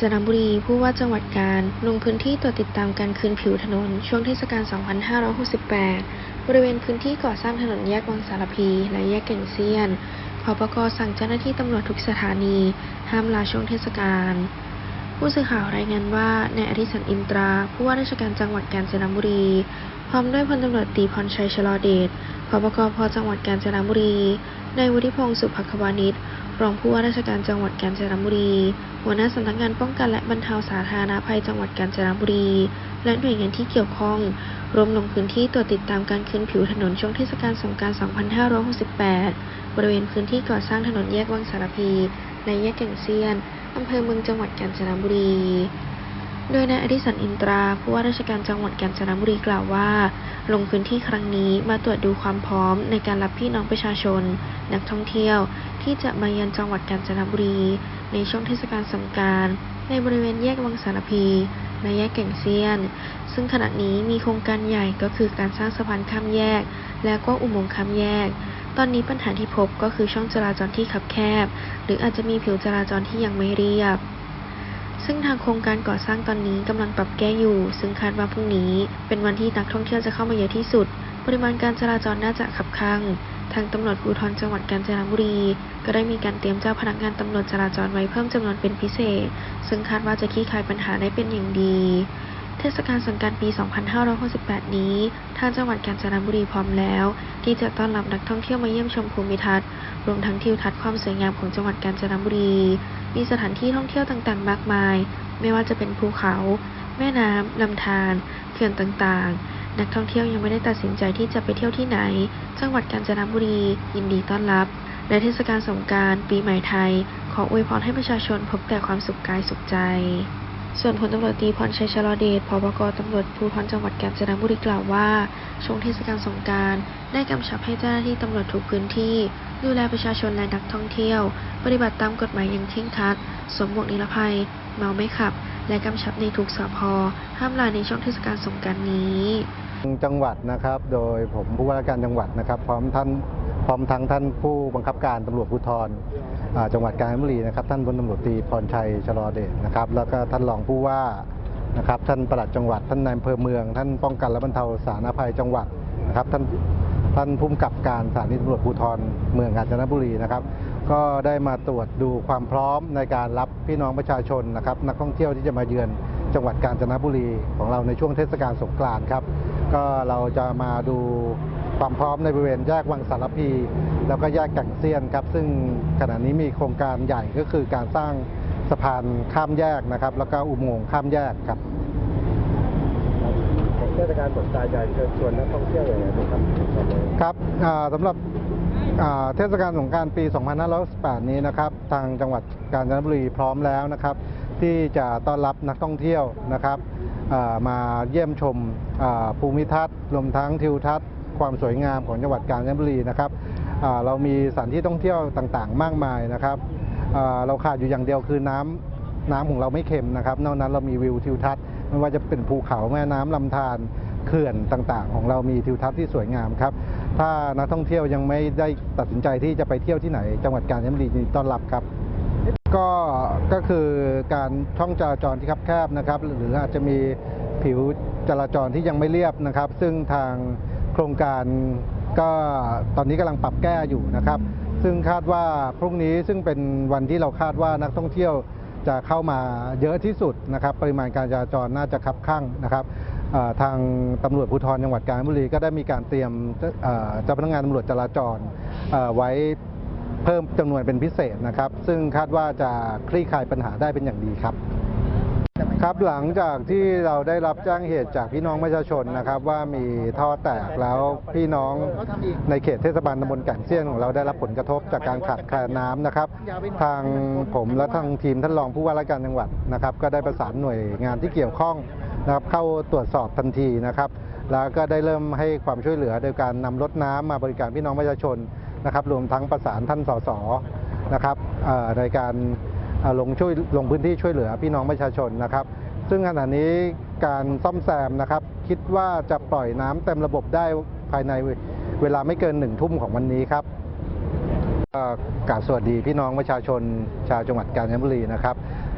จนบุรี ผู้ว่าจังหวัดกาญลงพื้นที่ตรวจติดตามการคืนผิวถนน ช่วงเทศกาล 2568 บริเวณพื้นที่ก่อสร้างถนนแยกวังสารพี และแยกแก่งเซียนพปกสั่งเจ้าหน้าที่ตำรวจทุกสถานี ห้ามลาช่วงเทศกาล ผู้สื่อข่าวรายงานว่าในอธิสันอินตรา ผู้ว่าราชการจังหวัดกาญจนบุรี พร้อมด้วยพลตำรวจตีพรชัยชลอเดชพบกพจังหวัดกาญจนบุรีนายวุฒิพงศ์สุภควานิช รองผู้ว่าราชการจังหวัดกาญจนบุรี หัวหน้าสำนักงานป้องกันและบรรเทาสาธารณภัยจังหวัดกาญจนบุรี และหน่วยงานที่เกี่ยวข้องรวมลงพื้นที่ตรวจติดตามการคืนผิวถนนช่วงเทศกาลสงกรานต์2568 บริเวณพื้นที่ก่อสร้างถนนแยกวังสารพี ในแยกแก่งเซียน อำเภอเมืองจังหวัดกาญจนบุรี โดยนายอดิสันอินตรา ผู้ว่าราชการจังหวัดกาญจนบุรีกล่าวว่า ลงพื้นที่ครั้งนี้มาตรวจดูความพร้อมในการรับพี่น้องประชาชน นักท่องเที่ยว ที่จะมาเยือนจังหวัดกาญจนบุรี ในช่วงเทศกาลสงกานต์ในบริเวณแยกวังสารพีและแยกแก่งเซียน ซึ่งขณะนี้มีโครงการใหญ่ก็คือการสร้างสะพานข้ามแยก และก็อุโมงค์ข้ามแยก ตอนนี้ปัญหาที่พบก็คือช่องจราจรที่คับแคบ หรืออาจจะมีผิวจราจรที่ยังไม่เรียบ ซึ่งทางโครงการก่อสร้างตอนนี้กำลังปรับแก้อยู่ ซึ่งคาดว่าพรุ่งนี้ เป็นวันที่นักท่องเที่ยวจะเข้ามาเยอะที่สุด ปริมาณการจราจรน่าจะขับข้างทางตำรวจภูธรจังหวัดกาญจนบุรี ก็ได้มีการเตรียมเจ้าพนักงานตำรวจจราจรไว้เพิ่มจำนวนเป็นพิเศษ ซึ่งคาดว่าจะคลี่คลายปัญหาได้เป็นอย่างดี เทศกาลสงกรานต์ปี 2568 นี้ ทางจังหวัดกาญจนบุรีพร้อมแล้ว ที่จะต้อนรับนักท่องเที่ยวมาเยี่ยมชมภูมิทัศน์ รวมทั้งทิวทัศน์ความสวยงามของจังหวัดกาญจนบุรี มีสถานที่ท่องเที่ยวต่างๆ มากมาย ไม่ว่าจะเป็นภูเขา แม่น้ำลำธารเขื่อนต่างๆ นักท่องเที่ยวยังไม่ได้ตัดสินใจที่จะไปเที่ยวที่ไหน จังหวัดกาญจนบุรี ยินดีต้อนรับและเทศกาลสงการปีใหม่ไทย ขออวยพรให้ประชาชนพบแต่ความสุขกายสุขใจ ส่วนพลตำรวจตรีพรชัยชลอเดชพบกตำรวจภูธรจังหวัดกาญจนบุรีกล่าวว่า ช่วงเทศกาลสงการได้กำชับให้เจ้าหน้าที่ตำรวจทุกพื้นที่ ดูแลประชาชนและนักท่องเที่ยว ปฏิบัติตามกฎหมายอย่างเคร่งครัด สวมหมวกนิรภัย เมาไม่ขับ และกำชับในทุกสพห้ามลาในช่วงเทศกาลสงการนี้จังหวัดนะครับ โดยผมผู้ว่าราชการจังหวัดนะครับ พร้อมท่านพร้อมทั้งท่านผู้บังคับการตำรวจภูธร จังหวัดกาญจนบุรีนะครับท่านพลตำรวจตรีพรชัยชลอเดชนะครับแล้วก็ท่านรองผู้ว่านะครับท่านปลัดจังหวัดท่านนายอำเภอเมือง ท่านป้องกันและบรรเทาสาธารณภัยจังหวัดนะครับท่านท่านผู้กำกับการสถานีตำรวจภูธรเมืองกาญจนบุรีนะครับ ก็ได้มาตรวจดูความพร้อมในการรับพี่น้องประชาชนนะครับนักท่องเที่ยวที่จะมาเยือนจังหวัดกาญจนบุรีของเราในช่วงเทศกาลสงกรานต์ครับ ก็เราจะมาดู ความพร้อมในบริเวณแยกวังสารพี แล้วก็แยกแก่งเซียนครับ ซึ่งขณะนี้มีโครงการใหญ่ก็คือการสร้างสะพานข้ามแยกนะครับ แล้วก็อุโมงค์ข้ามแยกครับเทศกาลสงกรานต์จะเชิญชวนนักท่องเที่ยวอย่างไรบ้างครับครับอ่าสำหรับอ่าเทศกาลสงกรารปี 2568นี้นะครับ ทางจังหวัดกาญจนบุรีพร้อมแล้วนะครับ ที่จะต้อนรับนักท่องเที่ยวนะครับอ่ามาเยี่ยมชมอ่าภูมิทัศน์รวมทั้งทิวทัศน์ ความสวยงามของจังหวัดกาญจนบุรีนะครับเรามีสถานที่ท่องเที่ยวต่างๆ มากมายนะครับเราขาดอยู่อย่างเดียวคือน้ำน้ำของเราไม่เค็มนะครับ นอกนั้นเรามีวิวทิวทัศน์ไม่ว่าจะเป็นภูเขาแม่น้ำลำธารเขื่อนต่างๆ ของเรามีทิวทัศน์ที่สวยงามครับ ถ้านักท่องเที่ยวยังไม่ได้ตัดสินใจที่จะไปเที่ยวที่ไหน จังหวัดกาญจนบุรีต้อนรับครับ ก็ก็คือการช่องจราจรที่คับแคบนะครับ หรืออาจจะมีผิวจราจรที่ยังไม่เรียบนะครับ ซึ่งทาง ครงการก็ตอนนี้กำลังปรับแก้อยู่นะครับ ซึ่งคาดว่าพรุ่งนี้ซึ่งเป็นวันที่เราคาดว่านักท่องเที่ยวจะเข้ามาเยอะที่สุดนะครับ ปริมาณการจราจรน่าจะคับข้างนะครับทางตำรวจภูธรจังหวัดกาญจนบุรีก็ได้มีการเตรียมเจ้าพนักงานตำรวจจราจรไว้เพิ่มจำนวนเป็นพิเศษนะครับ ซึ่งคาดว่าจะคลี่คลายปัญหาได้เป็นอย่างดีครับ ครับหลังจากที่เราได้รับแจ้งเหตุจากพี่น้องประชาชนนะครับ ว่ามีท่อแตกแล้วพี่น้องในเขตเทศบาลตำบลแก่งเซียนของเราได้รับผลกระทบจากการขาดแคลนน้ำนะครับ ทางผมและทางทีมท่านรองผู้ว่าราชการจังหวัดนะครับ ก็ได้ประสานหน่วยงานที่เกี่ยวข้องนะครับเข้าตรวจสอบทันทีนะครับ แล้วก็ได้เริ่มให้ความช่วยเหลือโดยการนำรถน้ำมาบริการพี่น้องประชาชนนะครับ รวมทั้งประสานท่านสสนะครับในการ ลงช่วยลงพื้นที่ช่วยเหลือพี่น้องประชาชนนะครับ ซึ่งขณะนี้การซ่อมแซมนะครับ คิดว่าจะปล่อยน้ำเต็มระบบได้ภายในเวลาไม่เกินหนึ่งทุ่มของวันนี้ครับก็กราบสวัสดีพี่น้องประชาชนชาวจังหวัดกาญจนบุรีนะครับ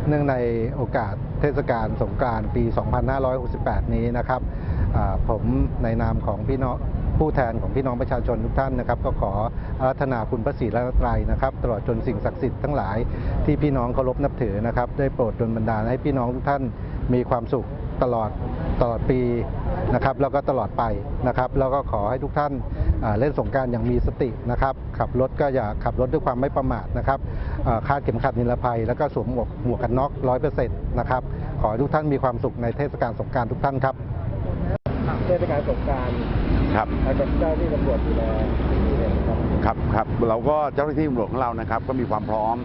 เนื่องในโอกาสเทศกาลสงกรานต์ปี 2568 นี้นะครับผมในนามของพี่น้อง ผู้แทนของพี่น้องประชาชนทุกท่านนะครับ ก็ขออารัธนาคุณพระศรีรัตนตรัยนะครับตลอดจนสิ่งศักดิ์สิทธิ์ทั้งหลายที่พี่น้องเคารพนับถือนะครับได้โปรดดลบันดาลให้พี่น้องทุกท่านมีความสุขตลอดตลอดปีนะครับแล้วก็ตลอดไปนะครับ แล้วก็ขอให้ทุกท่านเล่นสงการอย่างมีสตินะครับขับรถก็อย่าขับรถด้วยความไม่ประมาทนะครับคาดเข็มขัดนิรภัย แล้วก็สวมหมวกหมวกกันน็อกร้อยเปอร์เซ็นต์นะครับขอให้ทุกท่านมีความสุขในเทศกาลสงการทุกท่านครับเทศกาลสงการ ครับแล้วก็เจ้าที่ตำรวจดูแลที่นี่เนี่ยนะครับครับครับเราก็เจ้าหน้าที่ตำรวจของเรานะครับ ก็มีความพร้อม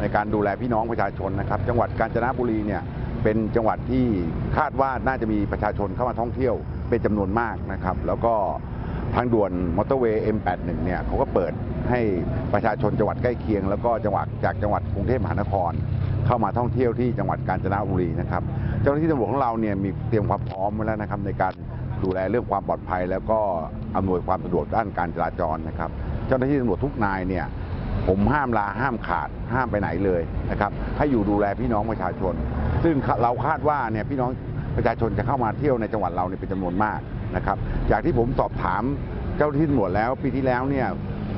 ในการดูแลพี่น้องประชาชนนะครับ จังหวัดกาญจนบุรีเนี่ยเป็นจังหวัดที่คาดว่าน่าจะมีประชาชนเข้ามาท่องเที่ยวเป็นจำนวนมากนะครับ แล้วก็ทางด่วนมอเตอร์เวย์ M81 เนี่ยเขาก็เปิดให้ประชาชนจังหวัดใกล้เคียง แล้วก็จังหวัดจากจังหวัดกรุงเทพมหานคร เข้ามาท่องเที่ยวที่จังหวัดกาญจนบุรีนะครับ เจ้าหน้าที่ตำรวจของเราเนี่ยมีเตรียมความพร้อมไว้แล้วนะครับในการ ดูแลเรื่องความปลอดภัย แล้วก็อำนวยความสะดวกด้านการจราจรนะครับ เจ้าหน้าที่ตำรวจทุกนายเนี่ยผมห้ามลาห้ามขาดห้ามไปไหนเลยนะครับ ให้อยู่ดูแลพี่น้องประชาชน ซึ่งเราคาดว่าเนี่ยพี่น้องประชาชนจะเข้ามาเที่ยวในจังหวัดเราเนี่ยเป็นจำนวนมากนะครับ จากที่ผมสอบถามเจ้าหน้าที่ตำรวจแล้วปีที่แล้วเนี่ย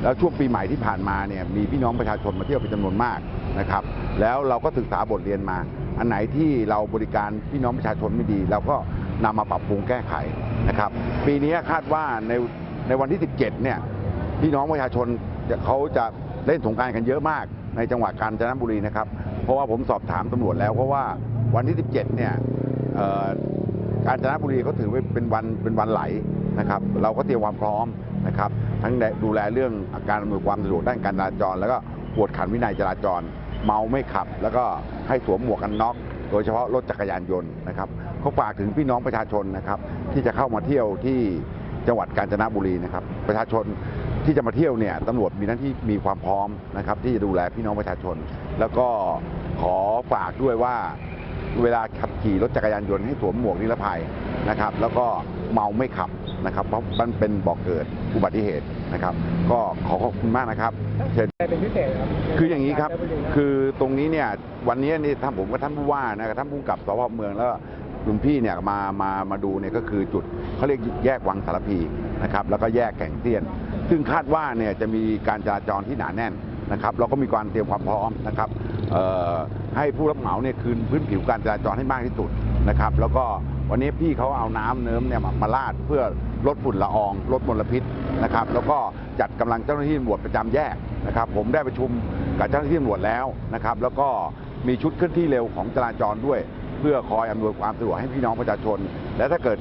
แล้วช่วงปีใหม่ที่ผ่านมาเนี่ยมีพี่น้องประชาชนมาเที่ยวเป็นจำนวนมากนะครับ แล้วเราก็ศึกษาบทเรียนมา อันไหนที่เราบริการพี่น้องประชาชนไม่ดีเราก็นำมาปรับปรุงแก้ไข นะครับปีนี้คาดว่าในในวันที่ 17 เนี่ยพี่น้องประชาชนจะเขาจะเล่นสงกรารกันเยอะมากในจังหวัดกาญจนบุรีนะครับ เพราะว่าผมสอบถามตำรวจแล้ว เพราะว่าวันที่ 17 เนี่ยเอ่อกาญจนบุรีเขาถือว่าเป็นวันเป็นวันไหลนะครับ เราก็เตรียมความพร้อมนะครับ ทั้งดูแลเรื่องอาการอำนวยความสะดวกด้านการจราจร แล้วก็กวดขันวินัยจราจร เมาไม่ขับ แล้วก็ให้สวมหมวกกันน็อก โดยเฉพาะรถจักรยานยนต์นะครับ เขาฝากถึงพี่น้องประชาชนนะครับที่จะเข้ามาเที่ยวที่จังหวัดกาญจนบุรีนะครับประชาชนที่จะมาเที่ยวเนี่ยตำรวจมีหน้าที่มีความพร้อมนะครับที่จะดูแลพี่น้องประชาชน แล้วก็ขอฝากด้วยว่าเวลาขับขี่รถจักรยานยนต์ให้สวมหมวกนิรภัยนะครับ แล้วก็เมาไม่ขับนะครับ เพราะมันเป็นบ่อกเกิดอุบัติเหตุนะครับ ก็ขอขอบคุณมากนะครับเชิญอะไรเป็นพิเศษครับคืออย่างนี้ครับกญจนบุนะคือตรงนี้เนี่ยวันนี้นี่ท่านผมกับท่านผู้ว่านะกับท่านผู้กำกับสพเมืองแล้ว ลุงพี่เนี่ยมามามาดูเนี่ยก็คือจุดเขาเรียกแยกวังสารพีนะครับแล้วก็แยกแก่งเตี้ยน ซึ่งคาดว่าเนี่ยจะมีการจราจรที่หนาแน่นนะครับเราก็มีการเตรียมความพร้อมนะครับให้ผู้รับเหมาเนี่ยคืนพื้นผิวการจราจรให้มากที่สุดนะครับ แล้วก็วันนี้พี่เขาเอาน้ำเนิ้มเนี่ยมาลาดเพื่อลดฝุ่นละออง ลดมลพิษนะครับ แล้วก็จัดกำลังเจ้าหน้าที่ตำรวจประจำแยกนะครับ ผมได้ประชุมกับเจ้าหน้าที่ตำรวจแล้วนะครับ แล้วก็มีชุดเคลื่อนที่เร็วของจราจรด้วย เพื่อคอยอำนวยความสะดวกให้พี่น้องประชาชน และถ้าเกิด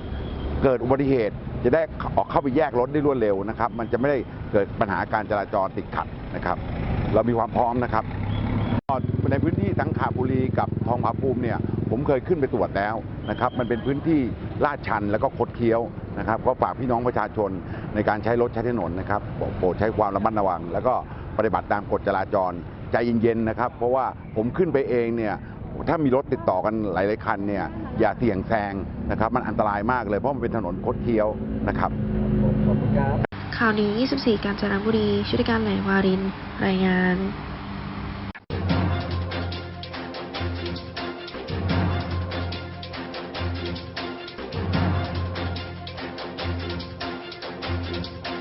เกิดอุบัติเหตุจะได้ออกเข้าไปแยกรถได้รวดเร็วนะครับ มันจะไม่ได้เกิดปัญหาการจราจรติดขัดนะครับ เรามีความพร้อมนะครับในพื้นที่สังขบุรีกับทองผาภูมิเนี่ยผมเคยขึ้นไปตรวจแล้วนะครับ มันเป็นพื้นที่ลาดชันแล้วก็คดเคี้ยวนะครับ ก็ฝากพี่น้องประชาชนในการใช้รถใช้ถนนนะครับโปรดใช้ความระมัดระวัง แล้วก็ปฏิบัติตามกฎจราจรใจเย็นๆนะครับ เพราะว่าผมขึ้นไปเองเนี่ย ถ้ามีรถติดต่อกันหลายๆคันเนี่ยอย่าเสี่ยงแซงนะครับ มันอันตรายมากเลยเพราะมันเป็นถนนคดเคี้ยวนะครับข่าวนี้ 24 กาญจนบุรีชุติการไหลวาริน รายงาน